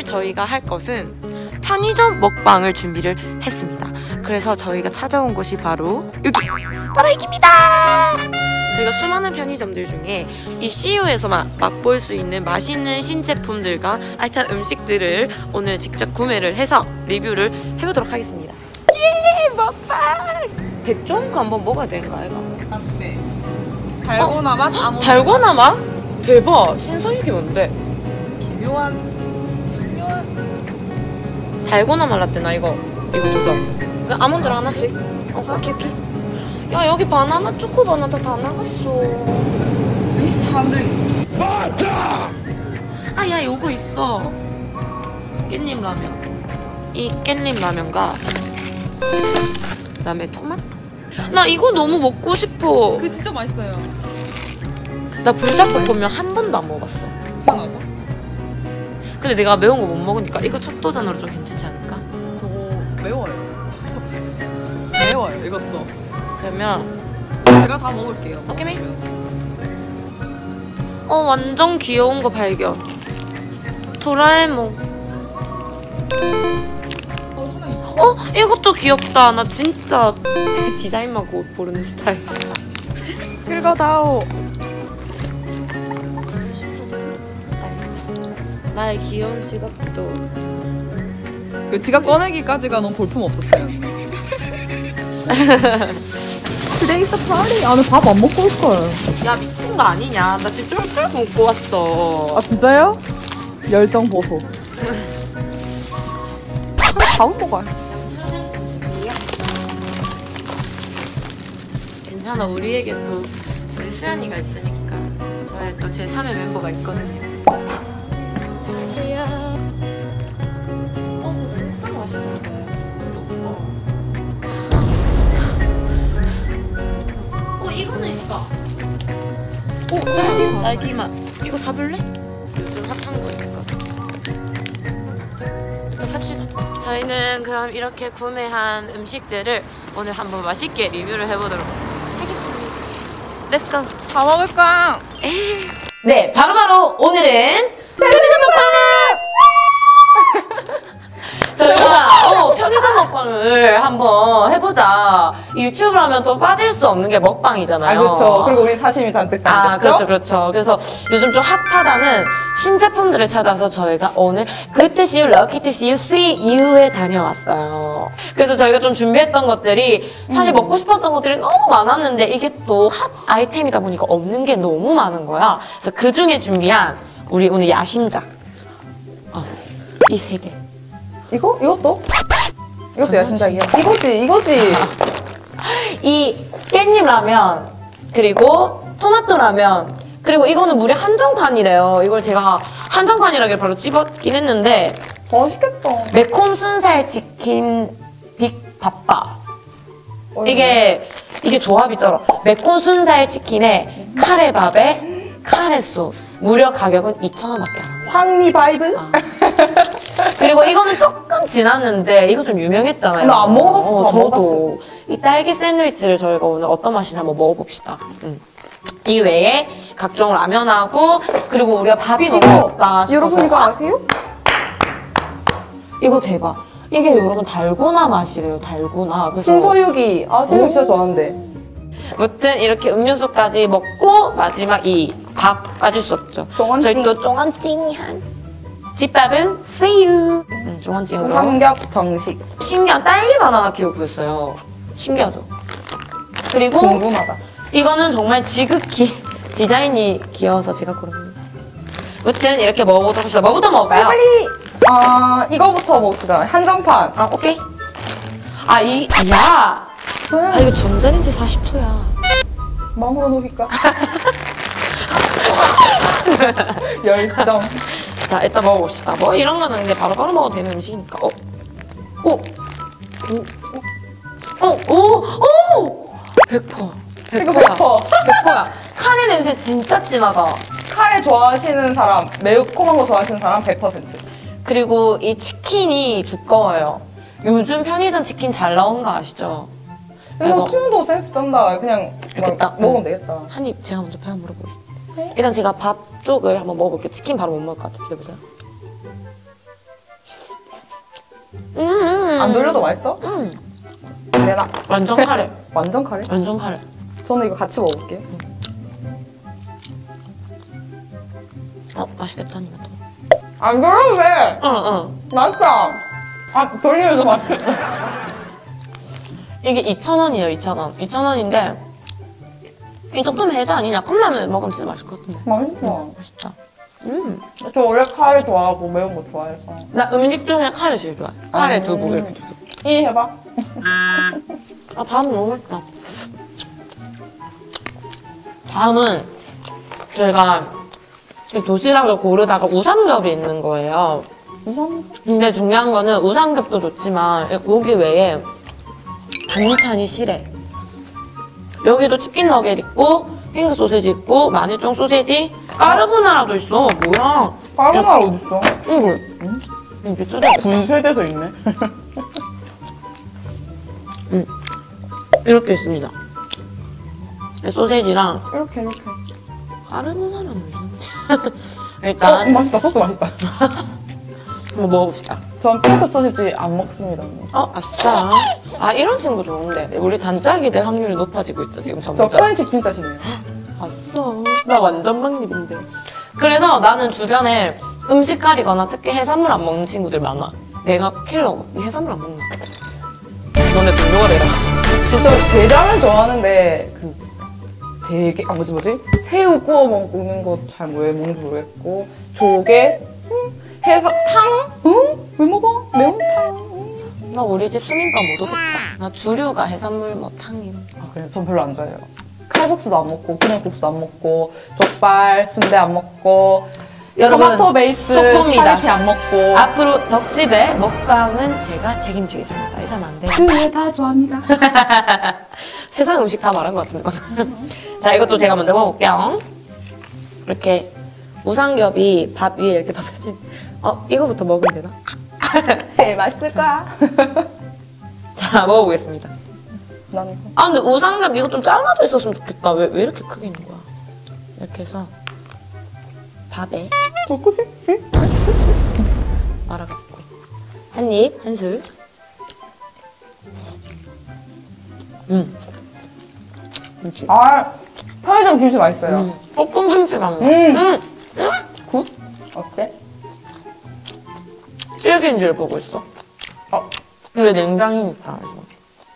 오늘 저희가 할 것은 편의점 먹방을 준비를 했습니다. 그래서 저희가 찾아온 곳이 바로 여기 바로 여기입니다. 저희가 수많은 편의점들 중에 이 CU에서만 맛볼 수 있는 맛있는 신제품들과 알찬 음식들을 오늘 직접 구매를 해서 리뷰를 해보도록 하겠습니다. 예 먹방! 백종원 거 한번 먹어야 되는 거 아이가? 네. 달고나 맛 아몬드 달고나 맛? 대박! 신서유기 뭔데? 묘한 신묘한 달고나 말랐대나 이거. 이거 도전 그 아몬드랑 하나씩. 어 오케이 오케이. 야 여기 바나나 초코 바나나 다 나갔어. 이 사람들이 아! 야 요거 있어. 깻잎 라면. 이 깻잎 라면과 그 다음에 토마토. 나 이거 너무 먹고 싶어. 그 진짜 맛있어요. 나 불닭볶음면 한 번도 안 먹어봤어. 태어나서 근데 내가 매운 거 못 먹으니까 이거 첫 도전으로 좀 괜찮지 않을까? 저거 매워요. 매워요. 이것도 그러면 제가 다 먹을게요. 오케이. 어 완전 귀여운 거 발견. 도라에몽. 어 어? 이것도 귀엽다. 나 진짜 되게 디자인만 고 고르는 스타일. 긁어다오 나의 귀여운 지갑도. 그 지갑 꺼내기까지가 너무 볼품 없었어요. Today's a party. 아, 나 밥 안 먹고 올 걸. 야 미친 거 아니냐? 나 지금 쫄쫄 굶고 왔어. 아 진짜요? 열정 보소 밥은 먹어야지. 괜찮아 우리에게 또 우리 수연이가 있으니까. 저의 또 제3의 멤버가 있거든요 이거는 있다 어 딸기 딸기 맛 이거 사볼래? 요즘 핫한 거니까 일단 삽시다. 저희는 그럼 이렇게 구매한 음식들을 오늘 한번 맛있게 리뷰를 해보도록 하겠습니다. 렛츠고 다 먹을까? 네, 바로바로 오늘은 편의점 먹방! 저희가 어, 편의점 먹방을 한번 해보자. 이 유튜브를 하면 또 빠질 수 없는 게 먹방이잖아요. 아 그렇죠 그리고 우리 사심이 잔뜩 아, 담겼죠? 그렇죠, 그렇죠. 그래서 요즘 좀 핫하다는 신제품들을 찾아서 저희가 오늘 Good to see you, lucky to see you, see you에 다녀왔어요. 그래서 저희가 좀 준비했던 것들이 사실 먹고 싶었던 것들이 너무 많았는데 이게 또 핫 아이템이다 보니까 없는 게 너무 많은 거야. 그래서 그 중에 준비한 우리 오늘 야심작. 어, 이세 개. 이거? 이것도? 이것도. 야심작이야 이거지 이거지 이 깻잎 라면 그리고 토마토 라면 그리고 이거는 무려 한정판이래요. 이걸 제가 한정판이라길 바로 집었긴 했는데 맛있겠다 매콤 순살 치킨 빅 밥바 이게 이게 조합이 쩔어. 매콤 순살 치킨에 카레밥에 카레 소스 무려 가격은 2,000원밖에 안 해. 황리 바이브? 아. 그리고 이거는 조금 지났는데 이거 좀 유명했잖아요. 나 안 먹어봤어, 저안 저도 이 딸기 샌드위치를 저희가 오늘 어떤 맛인지 한번 먹어봅시다. 음. 이 외에 각종 라면하고 그리고 우리가 밥이 너무 없다 싶어서 여러분 이거 아, 아세요? 이거 대박. 이게 여러분 달고나 맛이래요. 달고나. 그래서 신서유기 아 신서유기 진짜 좋아하는데 무튼 이렇게 음료수까지 먹고 마지막 이 밥 빠질 수 없죠. 정원찡. 저희 또 쫑원찡한 집밥은 새우. 음, 쫑원찡으로. 삼겹 정식 신기한 딸기 바나나 기억구였어요. 신기하죠? 그리고 궁금하다 이거는 정말 지극히 디자인이 귀여워서 제가 고른 겁니다. 무튼 이렇게 먹어보도록 합시다. 뭐부터 먹을까요? 빨리 아 이거부터 먹읍시다 한정판 아, 오케이. 아, 이, 야! 아, 이거 전자레인지 40초야. 마음으로 녹일까? 열정 자, 일단 먹어봅시다. 뭐 이런 거는 근데 바로바로 먹어도 되는 음식이니까. 어? 오! 오! 오! 오! 오! 100%. 이거 100%야. 100% 100%야. 카레 냄새 진짜 진하다. 카레 좋아하시는 사람 매콤한 거 좋아하시는 사람 100% 그리고 이 치킨이 두꺼워요. 요즘 편의점 치킨 잘 나온 거 아시죠? 이거 통도 센스 쩐다 그냥 이렇게 막 딱, 먹으면 응. 되겠다 한 입 제가 먼저 편 물어보겠습니다. 네. 일단 제가 밥 쪽을 한번 먹어볼게요. 치킨 바로 못 먹을 것 같아요. 기다려보세요. 음. 안 돌려도 맛있어? 음. 내나 완전 카레. 완전 카레? 완전 카레. 저는 이거 같이 먹어볼게요. 어, 맛있겠다, 또. 안 돌려도 돼. 응, 응. 맛있다. 아 돌리면서 맛있겠다. 이게 2,000원이에요, 2,000원. 2,000원인데, 이 정도면 해자 아니냐? 컵라면 먹으면 진짜 맛있을 것 같은데. 맛있어. 맛있다. 음. 저 원래 카레 좋아하고 매운 거 좋아해서. 나 음식 중에 카레 제일 좋아해. 카레 음. 두부, 이렇게 두부. 이 해봐. 아, 밥 너무 맛있다. 다음은 저희가 이 도시락을 고르다가 우삼겹이 있는 거예요. 근데 중요한 거는 우삼겹도 좋지만 이 고기 외에 반찬이 실해. 여기도 치킨 너겟 있고 핑크 소세지 있고 마늘종 소세지 까르보나라도 있어. 뭐야? 까르보나 어딨어? 이거 응? 이게 쭈대 분쇄돼서 있네. 이렇게 있습니다. 이 소세지랑 이렇게 이렇게. 까르보나라는 왜 있지? 어 일단 맛있다. 소스 맛있다. 한번 먹어봅시다. 전 핑크 소시지 안 먹습니다. 어, 아싸. 아, 이런 친구 좋은데. 우리 단짝이 될 확률이 높아지고 있다, 지금 저 점점. 편식 진짜 심해요. 아싸. 나 완전 막립인데. 그래서 나는 주변에 음식 가리거나 특히 해산물 안 먹는 친구들 많아. 내가 킬러고. 니 해산물 안 먹나? 너네 동료가 되라. 저 게장은 좋아하는데 그 되게 아 뭐지 뭐지 새우 구워 먹는 거 잘 왜 먹는지 모르겠고 조개 응? 해서 탕? 응? 왜 먹어? 매운탕? 응? 나 우리 집 수민가 못 오겠다. 나 주류가 해산물 뭐 탕이. 아 그래 전 별로 안 좋아해요. 칼국수도 안 먹고 그냥 국수도 안 먹고 족발 순대 안 먹고 여러분, 토마토 베이스 속보입니다. 안 먹고 앞으로 덕집의 먹방은 제가 책임지겠습니다. 이러면 안 돼요. 그다 좋아합니다. 세상 음식 다 말한 것 같은데. 자, 이것도 제가 먼저 먹어볼게요. 이렇게 우삼겹이 밥 위에 이렇게 덮여진. 어, 이거부터 먹으면 되나? 제일 맛있을 거야. 자, 먹어보겠습니다. 난 이거. 아, 근데 우삼겹 이거 좀 잘라져 있었으면 좋겠다. 왜, 왜 이렇게 크게 있는 거야? 이렇게 해서 밥에 먹고 싶지? 말아갖고 한 입, 한 술. 음, 김치. 아 편의점 김치 맛있어요. 음, 볶음 김치 맛나. 음. 음, 굿? 어때? 찔긴지를 보고 있어. 어 근데 냉장이니까 그래서.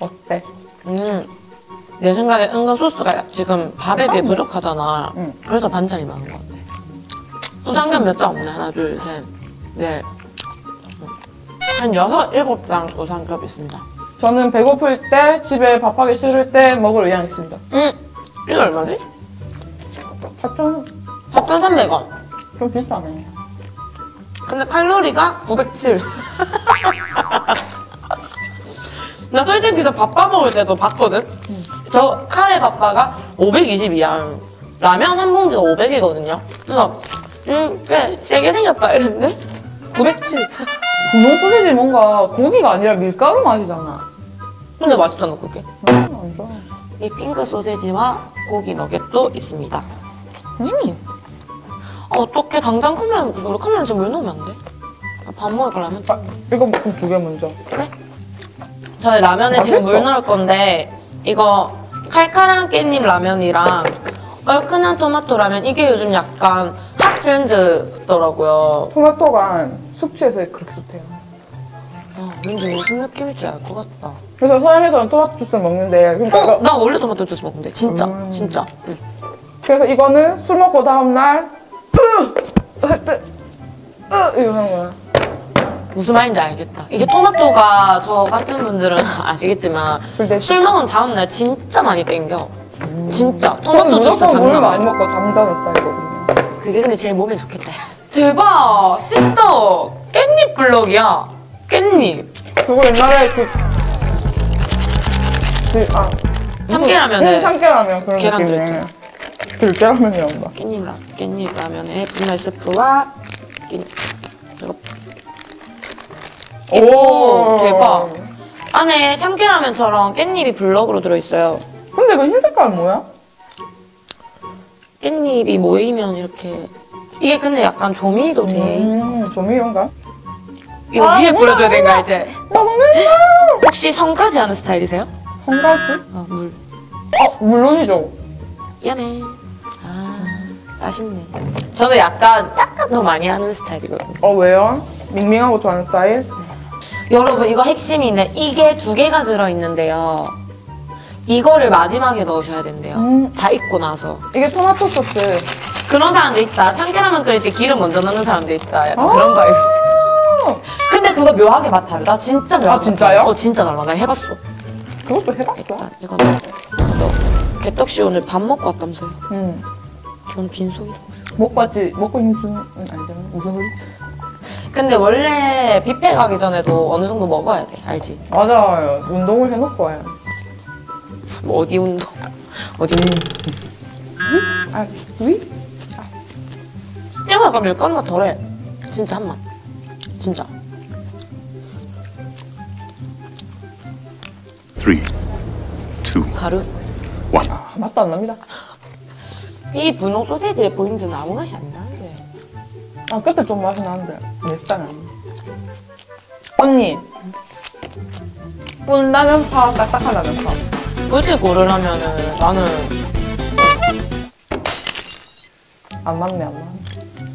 어때? 음, 내 생각에 은근 소스가 지금 밥에 비해 부족하잖아. 응. 그래서 반찬이 많은 것 같아. 우삼겹 몇장 없네. 하나, 둘, 셋, 넷. 한 여섯, 일곱 장 우삼겹 있습니다. 저는 배고플 때 집에 밥하기 싫을 때 먹을 의향 있습니다. 음, 이거 얼마지? 4천 4,300원. 좀 비싸네. 근데 칼로리가 907. 나 솔직히 저 밥밥 먹을 때도 봤거든? 저 카레 밥바가 522야. 라면 한 봉지가 500이거든요. 그래서, 음, 꽤 세게 생겼다 이랬는데, 907. 분홍 소시지 뭔가 고기가 아니라 밀가루 맛이잖아. 근데 맛있잖아, 그게. 좋아. 이 핑크 소세지와 고기 너겟도 있습니다. 치킨. 아, 어떡해. 당장 컵라면. 우리 컵라면 지금 물 넣으면 안 돼? 아, 밥 먹을 거라면? 아, 이거 그럼 두 개 먼저. 그래? 저희 라면에 지금 물. 넣을 건데 이거 칼칼한 깻잎 라면이랑 얼큰한 토마토 라면 이게 요즘 약간 핫 트렌드더라고요. 토마토가 숙취해서 그렇게 좋대요. 아, 왠지 무슨 느낌일지 알 것 같다. 그래서 서양에서는 토마토 주스 먹는데 그러니까 어, 이거- 나 원래 토마토 주스 먹는데 진짜 음. 진짜. 응. 그래서 이거는 술 먹고 다음 날 할때 이거 하는 거야. 무슨 말인지 알겠다. 이게 토마토가 저 같은 분들은 아시겠지만 술 먹은 다음 날 진짜 많이 땡겨. 진짜 저는 토마토 주스 물 장난 많이 아니야. 먹고 잠자는 스타일이거든요. 그게 근데 제일 몸에 좋겠다. 대박! 씹떡! 깻잎 블럭이야. 깻잎. 그거 옛날에 그, 그 아, 참깨라면에 응, 참깨라면 그런 계란 느낌의 들어있죠. 들깨라면이란다. 깻잎 라 깻잎 라면에 분말 스프와 깻잎. 이거 오, 대박. 안에 참깨라면처럼 깻잎이 블럭으로 들어있어요. 근데 그흰 색깔은 뭐야? 깻잎이 모이면 이렇게 이게 근데 약간 조미도 돼. 음, 조미료인가? 이거 아, 위에 몰라, 뿌려줘야 되는 거 너무 혹시 성까지 하는 스타일이세요? 성가지? 어, 물. 어 물론이죠. 야매. 아, 아쉽네. 저는 약간, 약간 더 많이 하는 스타일이거든요. 어 왜요? 밍밍하고 좋아하는 스타일? 여러분, 이거 핵심이네. 이게 두 개가 들어있는데요. 이거를 마지막에 넣으셔야 된대요. 음. 다 익고 나서. 이게 토마토 소스. 그런 사람도 있다. 참깨라면 끓일 때 기름 먼저 넣는 사람도 있다. 약간 아. 그런 바이브스. 근데 그거 묘하게 맛 다르다. 진짜 묘하게. 아, 진짜요? 맛. 어, 진짜 달라. 나 해봤어. 그것도 해봤어. 일단 이거 넣어. 너 개떡씨 오늘 밥 먹고 왔다면서요? 응. 전 빈속이라고. 먹고 왔지. 먹고 있는 중은 아니잖아. 무슨 소리? 근데 원래 뷔페 가기 전에도 어느 정도 먹어야 돼. 알지? 맞아요. 운동을 해놓고 와요. 뭐 어디 운동? 어디 운동? 아 위? 이거 약간 밀가루 맛 덜해. 진짜 한 맛. 진짜. Three, two, 가루. one. 아, 맛도 안 납니다. 이 분홍 소세지의 포인트는 아무 맛이 안 나는데. 아 끝에 좀 맛이 나는데 내 스타일 아니야. 언니. 꾼 라면 파, 딱딱한 라면 파. 굳이 고르라면은 나는 안 맞네 안 맞네.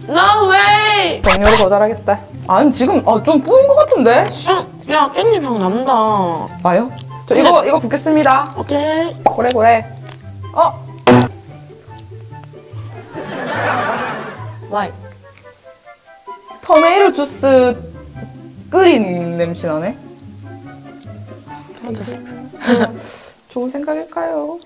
No way! 동료를 거절하겠다. 아니 지금 아, 좀 뿌은 것 같은데? 어, 야 깻잎 향 난다. 나요? 저 이거 이거 붓겠습니다. 오케이. 그래 그래. 어? 와이. 토메이로 주스 끓인 냄새 나네. 토마토 스프. 좋은 생각일까요?